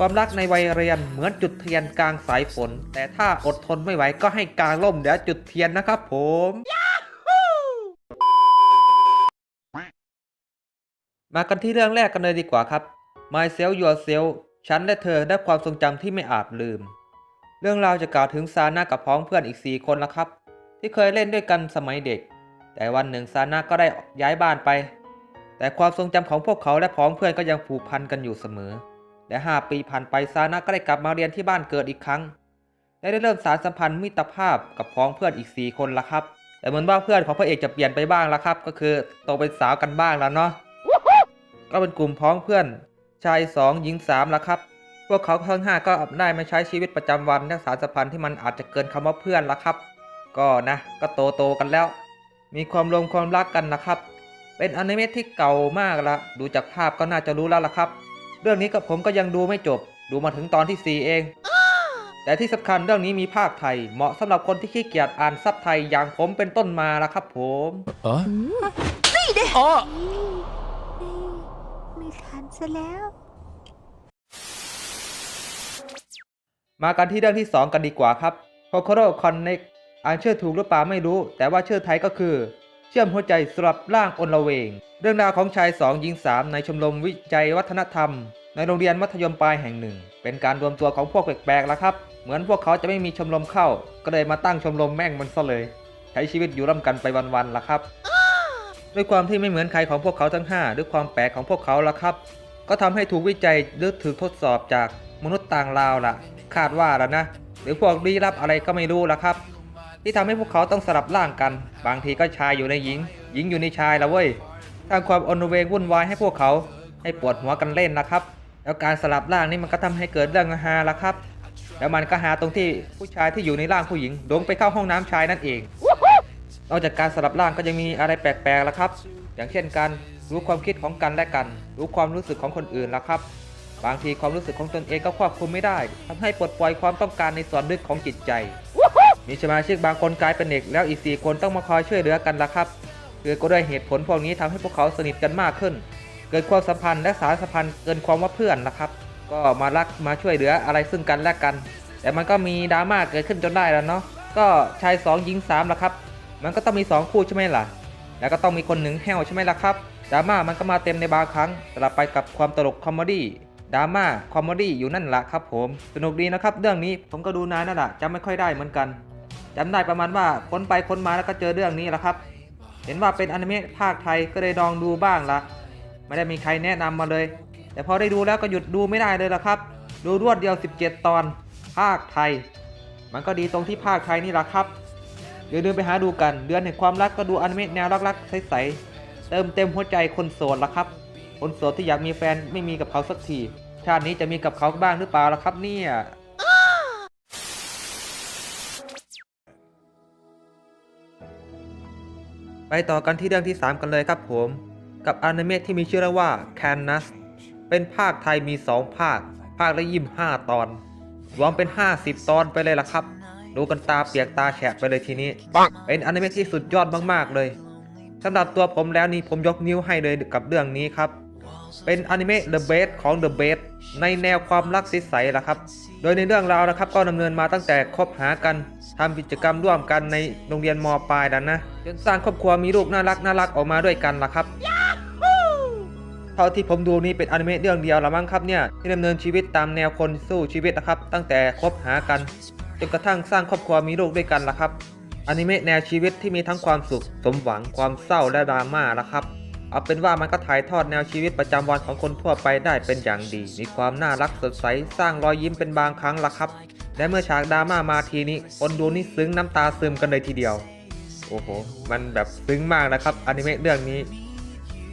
ความรักในวัยเรียนเหมือนจุดเทียนกลางสายฝน แต่ถ้าอดทนไม่ไหวก็ให้กลางร่มเดี๋ยวจุดเทียนนะครับผม มากันที่เรื่องแรกกันเลยดีกว่าครับ Myself Yourself ฉันและเธอได้ความทรงจำที่ไม่อาจลืม เรื่องราวจะกล่าวถึงซาน่ากับพ้องเพื่อนอีก 4 คนละครับ ที่เคยเล่นด้วยกันสมัยเด็ก แต่วันหนึ่งซาน่าก็ได้ย้ายบ้านไป แต่ความทรงจำของพวกเขาและพ้องเพื่อนก็ยังผูกพันกันอยู่เสมอ และ 5 ปีผ่านไปซาน่าก็ได้กลับมาเรียนที่บ้านเกิดอีกครั้งและได้เริ่มสารสัมพันธ์มิตรภาพกับพ้องเพื่อนอีก 4 คนละครับ แต่เหมือนว่าเพื่อนของพระเอกจะเปลี่ยนไปบ้างละครับ ก็คือโตเป็นสาวกันบ้างแล้วเนาะก็เป็นกลุ่มพ้องเพื่อน ชายสองหญิงสามละครับ พวกเขาทั้งห้าก็ได้มาใช้ชีวิตประจำวันและสารสัมพันธ์ที่มันอาจจะเกินคำว่าเพื่อนละครับ ก็นะก็โตโตๆกันแล้ว มีความรวมความรักกันนะครับ เป็นอนิเมะที่เก่ามากละดูจากภาพก็น่าจะรู้แล้วละครับ เรื่องนี้กับผมก็ยังดูไม่จบ ดูมาถึงตอนที่ 4 เอง แต่ที่สำคัญเรื่องนี้มีภาคไทย เหมาะสำหรับคนที่ขี้เกียจอ่านซับไทยอย่างผมเป็นต้นมาละครับผมอ๋อนี่เด้อ๋อไม่ทันซะแล้ว มากันที่เรื่องที่ 2 กันดีกว่าครับ c o c o r o Connect อ่านชื่อถูกหรือเปล่าไม่รู้ แต่ว่าชื่อไทยก็คือ เชื่อมหัวใจสำหรับร่างอนละเวง เรื่องราวของชาย2หญิง3ในชมรมวิจัยวัฒนธรรม ในโรงเรียนมัธยมปลายแห่งหนึ่ง เป็นการรวมตัวของพวกแปลกๆแล้วครับ เหมือนพวกเขาจะไม่มีชมรมเข้า ก็เลยมาตั้งชมรมแม่งมันซะเลย ใช้ชีวิตอยู่ร่วมกันไปวันๆล่ะครับ ด้วยความที่ไม่เหมือนใครของพวกเขาทั้ง 5 ด้วยความแปลกของพวกเขาล่ะครับ ก็ทำให้ถูกวิจัยหรือถูกทดสอบจากมนุษย์ต่างดาวล่ะ คาดว่าแล้วนะ หรือพวกลี้ลับอะไรก็ไม่รู้ล่ะครับ ที่ทำให้พวกเขาต้องสลับร่างกัน บางทีก็ชายอยู่ในหญิง หญิงอยู่ในชายละเว้ยสร้างความอนเวงวุ่นวายให้พวกเขาให้ปวดหัวกันเล่นนะครับ แล้วการสลับร่างนี่มันก็ทำให้เกิดเรื่องฮาละครับ แล้วมันก็หาตรงที่ผู้ชายที่อยู่ในร่างผู้หญิงลงไปเข้าห้องน้ำชายนั่นเอง นอกจากการสลับร่างก็ยังมีอะไรแปลกๆละครับ อย่างเช่นการรู้ความคิดของกันและกัน รู้ความรู้สึกของคนอื่นละครับบางทีความรู้สึกของตนเองก็ควบคุมไม่ได้ทำให้ปลดปล่อยความต้องการในส่วนลึกของจิตใจ มีสมาชิกบางคนกลายเป็นเด็กแล้วอีกสี่คนต้องมาคอยช่วยเหลือกันละครับคือก็ด้วยเหตุผลพวกนี้ทำให้พวกเขาสนิทกันมากขึ้น เกิดความสัมพันธ์และสารสัมพันธ์เกินความว่าเพื่อนละครับ ก็มารักมาช่วยเหลืออะไรซึ่งกันและกัน แต่มันก็มีดราม่าเกิดขึ้นจนได้แล้วเนาะก็ชายสองหญิงสามละครับ มันก็ต้องมีสองคู่ใช่ไหมล่ะ แล้วก็ต้องมีคนหนึ่งแห้วใช่ไหมล่ะครับดราม่ามันก็มาเต็มในบางครั้งสลับไปกับความตลกคอมเมดี้ดราม่าคอมเมดี้อยู่นั่นแหละครับผม สนุกดีนะครับ เรื่องนี้ผมก็ดูนานนั่นแหละจำไม่ค่อยได้เหมือนกัน จำได้ประมาณว่าค้นไปค้นมาแล้วก็เจอเรื่องนี้แหละครับ เห็นว่าเป็นอนิเมะภาคไทยก็เลยลองดูบ้างละไม่ได้มีใครแนะนำมาเลย แต่พอได้ดูแล้วก็หยุดดูไม่ได้เลยละครับ ดูรวดเดียว 17 ตอน ภาคไทย มันก็ดีตรงที่ภาคไทยนี่แหละครับเดี๋ยวเดินไปหาดูกัน เดือนแห่งความรักก็ดูอนิเมะแนวรักๆใสๆเติมเต็มหัวใจคนโสดละครับ คนโสดที่อยากมีแฟนไม่มีกับเขาสักที ชาตินี้จะมีกับเขาบ้างหรือเปล่าล่ะครับเนี่ย ไปต่อกันที่เรื่องที่ 3 กันเลยครับผม กับอนิเมะที่มีชื่อเรื่องว่า Canas เป็นภาคไทยมี 2 ภาค ภาคละยิม5ตอน รวมเป็น 50 ตอนไปเลยล่ะครับ ดูกันตาเปียกตาแฉะไปเลยทีนี้ปังเป็นอนิเมะที่สุดยอดมากๆเลยสำหรับตัวผมแล้วนี่ผมยกนิ้วให้เลยกับเรื่องนี้ครับ เป็นอนิเมะ The Best ของ The Best ในแนวความรักใสๆล่ะครับ โดยในเรื่องราวนะครับก็ดำเนินมาตั้งแต่คบหากันทำกิจกรรมร่วมกันในโรงเรียนมปลายแล้วนะจนสร้างครอบครัวมีลูกน่ารักน่ารักออกมาด้วยกันล่ะครับเท่าที่ผมดูนี่เป็นอนิเมะเรื่องเดียวละมั้งครับเนี่ยที่ดำเนินชีวิตตามแนวคนสู้ชีวิตนะครับ ตั้งแต่คบหากันจนกระทั่งสร้างครอบครัวมีลูกด้วยกันล่ะครับอนิเมะแนวชีวิตที่มีทั้งความสุข สมหวังความเศร้าและดราม่าล่ะครับ เอาเป็นว่ามันก็ถ่ายทอดแนวชีวิตประจำวันของคนทั่วไปได้เป็นอย่างดี มีความน่ารักสดใส สร้างรอยยิ้มเป็นบางครั้งละครับ และเมื่อฉากดราม่ามาทีนี้คนดูนี่ซึ้งน้ำตาซึมกันเลยทีเดียว โอ้โห มันแบบซึ้งมากนะครับอนิเมะเรื่องนี้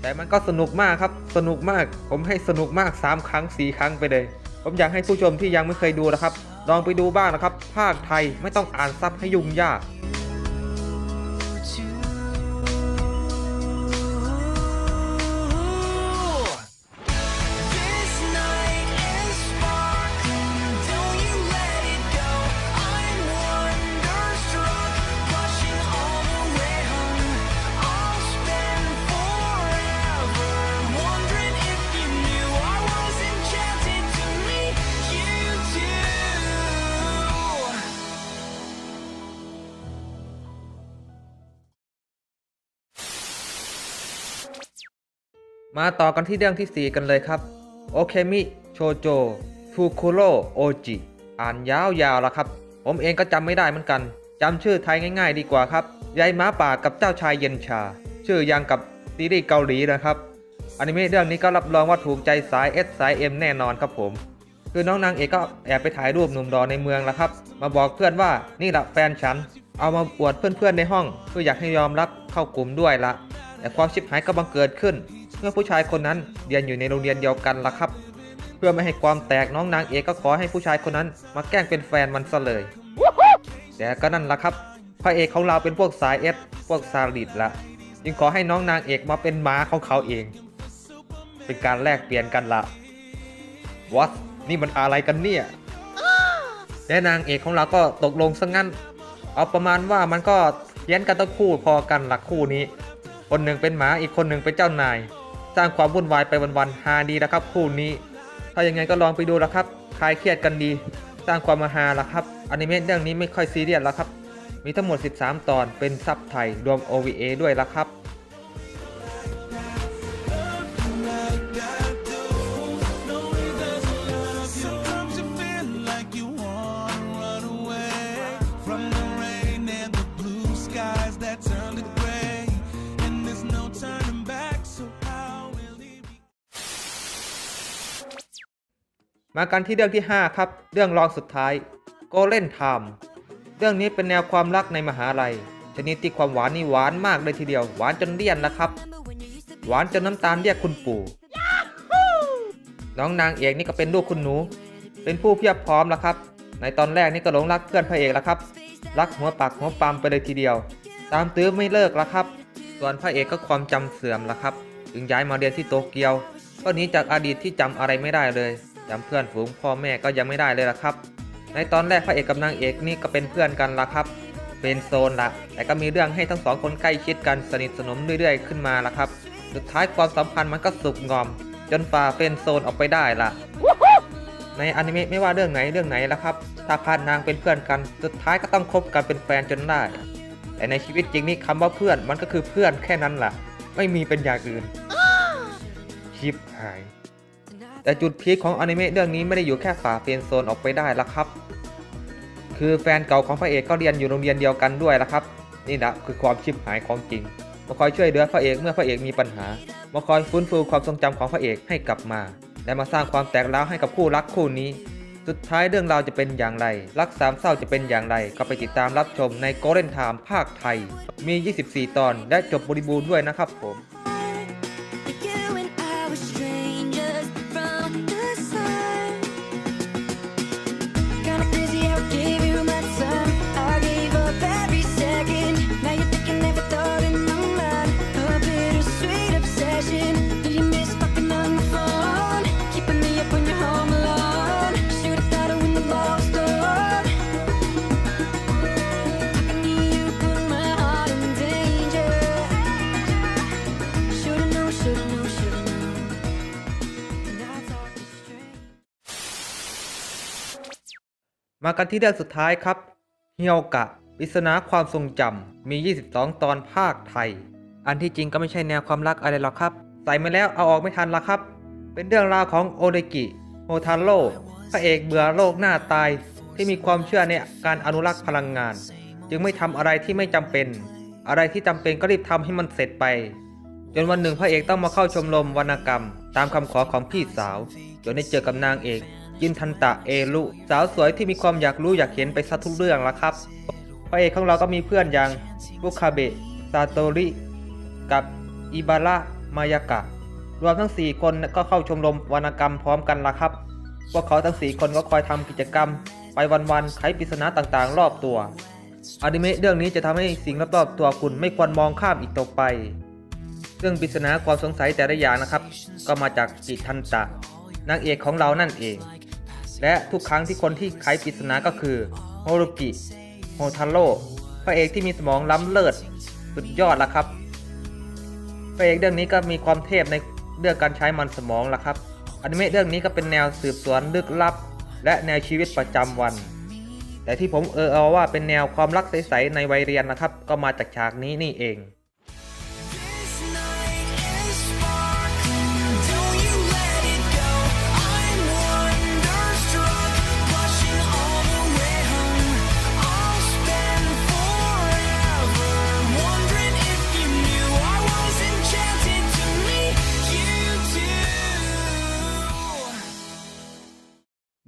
แต่มันก็สนุกมากครับ สนุกมาก ผมให้สนุกมาก 3 ครั้ง 4 ครั้งไปเลย ผมอยากให้ผู้ชมที่ยังไม่เคยดูนะครับ ลองไปดูบ้างนะครับ ภาคไทยไม่ต้องอ่านซับให้ยุ่งยาก มาต่อกันที่เรื่องที่ 4 กันเลยครับ โอเคมิโชโจฟูคุโรโอจิอ่านยาวๆแล้วครับ ผมเองก็จำไม่ได้เหมือนกันจำชื่อไทยง่าย ๆ ดีกว่าครับยายม้าป่ากับเจ้าชายเย็นชา ชื่อยังกับซีรีส์เกาหลีนะครับอนิเมะเรื่องนี้ก็รับรองว่าถูกใจสาย S สาย M แน่นอนครับผม คือน้องนางเอกก็แอบไปถ่ายรูปหนุ่มรอในเมืองแล้วครับ มาบอกเพื่อนว่านี่แหละแฟนฉัน เอามาอวดเพื่อนๆในห้องเพื่ออยากให้ยอมรับเข้ากลุ่มด้วยละแต่ความชิบหายก็บังเกิดขึ้น เมื่อผู้ชายคนนั้นเรียนอยู่ในโรงเรียนเดียวกันล่ะครับ เพื่อไม่ให้ความแตกน้องนางเอกก็ขอให้ผู้ชายคนนั้นมาแกล้งเป็นแฟนมันซะเลยแต่ก็นั่นล่ะครับ พระเอกของเราเป็นพวกสายเอสพวกซาดิสละจึงขอให้น้องนางเอกมาเป็นม้าของเขาเอง เป็นการแลกเปลี่ยนกันละวัดนี่มันอะไรกันเนี่ยและนางเอกของเราก็ตกลงซะงั้น เอาประมาณว่ามันก็เพี้ยนกันตั้งคู่พอกันหลักคู่นี้ คนหนึ่งเป็นหมาอีกคนหนึ่งเป็นเจ้านาย สร้างความวุ่นวายไปวันๆฮาดีนะครับคู่นี้ ถ้าอย่างไงก็ลองไปดูละครับคลายเครียดกันดี สร้างความมาฮาละครับอนิเมะเรื่องนี้ไม่ค่อยซีเรียสละครับ มีทั้งหมด 13 ตอนเป็นซับไทยรวม OVA ด้วยละครับ มากันที่เรื่องที่ 5 ครับ เรื่องรองสุดท้าย Golden Time เรื่องนี้เป็นแนวความรักในมหาลัยชนิดที่ความหวานนี่หวานมากเลยทีเดียว หวานจนเลี่ยนนะครับ หวานจนน้ำตาลเรียกคุณปู่น้องนางเอกนี่ก็เป็นลูกคุณหนู เป็นผู้เพียบพร้อมแล้วครับ ในตอนแรกนี่ก็หลงรักเพื่อนพระเอกแล้วครับ รักหัวปากหัวปั๊มไปเลยทีเดียว ตามตื้อไม่เลิกแล้วครับ ส่วนพระเอกก็ความจำเสื่อมแล้วครับ จึงย้ายมาเรียนที่โตเกียวก็หนีจากอดีตที่จำอะไรไม่ได้เลย จำเพื่อนฝูงพ่อแม่ก็ยังไม่ได้เลยละครับ ในตอนแรกพระเอกกับนางเอกนี่ก็เป็นเพื่อนกันละครับ เป็นโซนละแต่ก็มีเรื่องให้ทั้งสองคนใกล้ชิดกันสนิทสนมเรื่อยๆขึ้นมาละครับ สุดท้ายความสัมพันธ์มันก็สุกงอม จนฝ่าเป็นโซนออกไปได้ละในอนิเมะไม่ว่าเรื่องไหนเรื่องไหนละครับ ถ้าพานนางเป็นเพื่อนกัน สุดท้ายก็ต้องคบกันเป็นแฟนจนได้แต่ในชีวิตจริงนี่คำว่าเพื่อนมันก็คือเพื่อนแค่นั้นล่ะ ไม่มีเป็นอย่างอื่นชิบหาย แต่จุดพีคของอนิเมะเรื่องนี้ไม่ได้อยู่แค่ฝ่าเฟนโซนออกไปได้ละครับ คือแฟนเก่าของพระเอกก็เรียนอยู่โรงเรียนเดียวกันด้วยละครับ นี่นะคือความชิบหายของจริง มาคอยช่วยเหลือพระเอกเมื่อพระเอกมีปัญหา มาคอยฟื้นฟูความทรงจำของพระเอกให้กลับมา และมาสร้างความแตกร้าวให้กับคู่รักคู่นี้ สุดท้ายเรื่องราวจะเป็นอย่างไร รักสามเศร้าจะเป็นอย่างไร ก็ไปติดตามรับชมใน Golden Time ภาคไทย มี 24 ตอน และจบบริบูรณ์ด้วยนะครับผม มากันที่เรื่องสุดท้ายครับ เฮียวกะปริศนาความทรงจำมี 22 ตอนภาคไทย อันที่จริงก็ไม่ใช่แนวความรักอะไรหรอกครับ ใส่มาแล้วเอาออกไม่ทันละครับ เป็นเรื่องราวของโอเดกิโฮทาโร่พระเอกเบื่อโลกหน้าตายที่มีความเชื่อในการอนุรักษ์พลังงาน จึงไม่ทำอะไรที่ไม่จำเป็น อะไรที่จำเป็นก็รีบทำให้มันเสร็จไป จนวันหนึ่งพระเอกต้องมาเข้าชมรมวรรณกรรม ตามคำขอของพี่สาวจนได้เจอกับนางเอก ยินทันตะเอรุสาวสวยที่มีความอยากรู้อยากเห็นไปซะทุกเรื่องละครับพระเอกของเราก็มีเพื่อนอย่างบุคาเบะซาโตริ กับอิบาระมายากะ รวมทั้ง 4 คนก็เข้าชมรมวรรณกรรมพร้อมกันละครับ พวกเขาทั้ง 4 คนก็คอยทำกิจกรรม ไปวันๆไขปริศนาต่างๆ รอบตัวอนิเมะเรื่องนี้จะทำให้สิ่งรอบๆตัวคุณไม่ควรมองข้ามอีกต่อไปเรื่องปริศนาความสงสัยแต่ละอย่างนะครับ ก็มาจากจิทันตะนางเอกของเรานั่นเอง และทุกครั้งที่คนที่ไขปริศนาก็คือโฮโรกิโฮทาโร่พระเอกที่มีสมองล้ำเลิศสุดยอดละครับ พระเอกเรื่องนี้ก็มีความเทพในเรื่องการใช้มันสมองละครับอนิเมะเรื่องนี้ก็เป็นแนวสืบสวนลึกลับ และแนวชีวิตประจำวัน แต่ที่ผมเออเอาว่าเป็นแนวความรักใสๆในวัยเรียนนะครับ ก็มาจากฉากนี้นี่เอง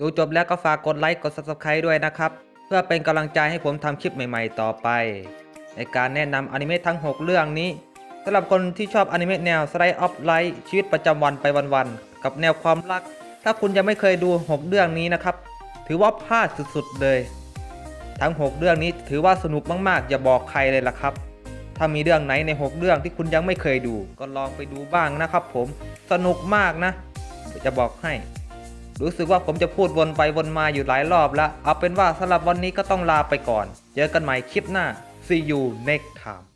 ดูจบแล้วก็ฝากกดไลค์กด Subscribe ด้วยนะครับ เพื่อเป็นกำลังใจให้ผมทำคลิปใหม่ๆต่อไป ในการแนะนำอนิเมะทั้ง 6 เรื่องนี้สำหรับคนที่ชอบอนิเมะแนว Slice of Life ชีวิตประจำวันไปวันๆกับแนวความรัก ถ้าคุณยังไม่เคยดู 6 เรื่องนี้นะครับ ถือว่าพลาดสุดๆเลย ทั้ง 6 เรื่องนี้ถือว่าสนุกมากๆ อย่าบอกใครเลยล่ะครับ ถ้ามีเรื่องไหนใน 6 เรื่องที่คุณยังไม่เคยดู ก็ลองไปดูบ้างนะครับ ผมสนุกมากนะ จะบอกให้ รู้สึกว่าผมจะพูดวนไปวนมาอยู่หลายรอบแล้วเอาเป็นว่าสำหรับวันนี้ก็ต้องลาไปก่อน เจอกันใหม่คลิปหน้า see you next time